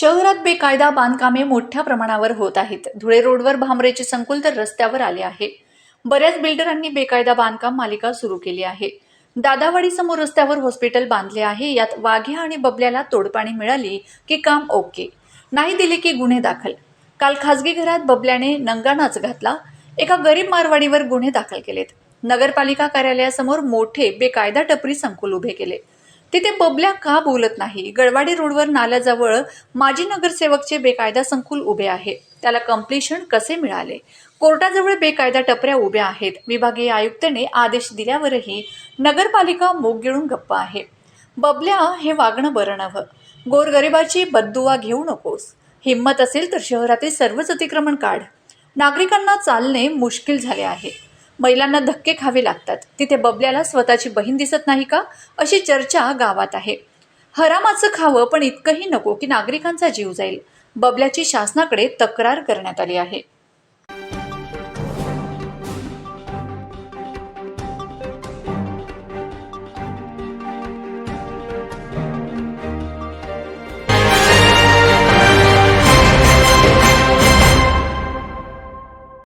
शहरात बेकायदा बांधकामे मोठ्या प्रमाणावर होत आहेत. धुळे रोडवर भामरेचे संकुल तर रस्त्यावर आले आहे. बऱ्याच बिल्डरांनी बेकायदा बांधकाम मालिका सुरू केली आहे. दादावाडी समोर रस्त्यावर हॉस्पिटल बांधले आहे. यात वाघ्या आणि बबल्याला तोडपाणी मिळाली की काम ओके. नाही दिले की गुन्हे दाखल. काल खासगी घरात बबल्याने नंगानाच घातला. एका गरीब मारवाडीवर गुन्हे दाखल केलेत. नगरपालिका कार्यालयासमोर मोठे बेकायदा टपरी संकुल उभे केले. तिथे बबल्या का बोलत नाही? गडवाडी रोडवर नाल्याजवळ माजी नगरसेवकचे बेकायदा संकुल उभे आहे. त्याला कम्प्लिशन कसे मिळाले? कोर्टाजवळ बेकायदा टपऱ्या उभ्या आहेत. विभागीय आयुक्तने आदेश दिल्यावरही नगरपालिका मोग गिळून गप्प आहे. बबल्या हे वागणं बरं नव्हं. गोरगरिबाची बद्दुवा घेऊ नकोस. हिंमत असेल तर शहरातील सर्वच अतिक्रमण काढ. नागरिकांना चालणे मुश्किल झाले आहे. महिलांना धक्के खावे लागतात. तिथे बबल्याला स्वतःची बहीण दिसत नाही का? अशी चर्चा गावात आहे. हरामाचं खावं पण इतकंही नको की नागरिकांचा जीव जाईल. बबल्याची शासनाकडे तक्रार करण्यात आली आहे.